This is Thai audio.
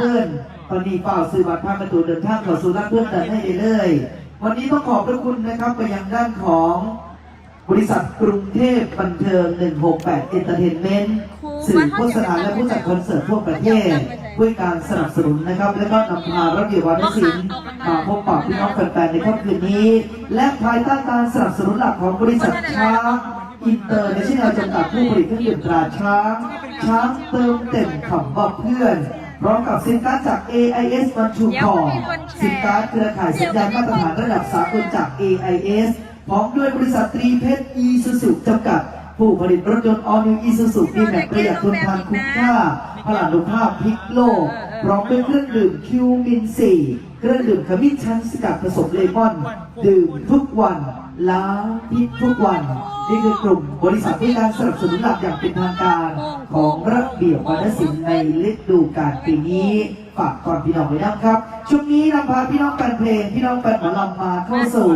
เพื่อนตอนนี้เฝ้าซื้อบัตรภาคประตูเดินทางเข้าสู่ร้านเพื่อนกันให้ได้เลยวันนี้ต้องขอบพระคุณนะครับไปยังด้านของบริษัทกรุงเทพบันเทิง 168เอนเตอร์เทนเมนต์สื่อโฆษณาและผู้จัดคอนเสิร์ตทั่วประเทศด้วยการสนับสนุนนะครับ และก็นำพาระเบียบวัฒนศิลป์มาพบปะพี่น้องแฟนๆในค่ำคืนนี้ และภายใต้การสนับสนุนหลักของบริษัทช้างอินเตอร์ในชื่อเราจำกัดผู้ผลิตเครื่องดื่มตราช้างช้างเติมเต็มคำว่าเพื่อน พร้อมกับสินค้าจาก AIS วันชูคอสินค้าเครือข่ายสัญญาณมาตรฐานระดับสากลจาก AIS พร้อมด้วยบริษัทตรีเพชรอีซูซูจำกัด ผู้ผลิตรถยนต์ออนิวอีซูซูดีแม็กประหยัดทนทานคุ้มค่าพลานุภาพพลิกโลกพร้อมด้วยเครื่องดื่มคิวมินซี เครื่องดื่มขมิ้นชันสกัดผสมเลมอน ดื่มทุกวัน ล้างพิษทุกวัน นี่คือกลุ่มบริษัทที่การสนับสนุนหลักอย่างเป็นทางการของระเบียบวัฒนศิลป์ในฤดูกาลปีนี้ฝากก่อนพี่น้องไว้นะครับ ช่วงนี้นำพาพี่น้องแฟนเพลงพี่น้องแฟนหมอลำมาเข้าสู่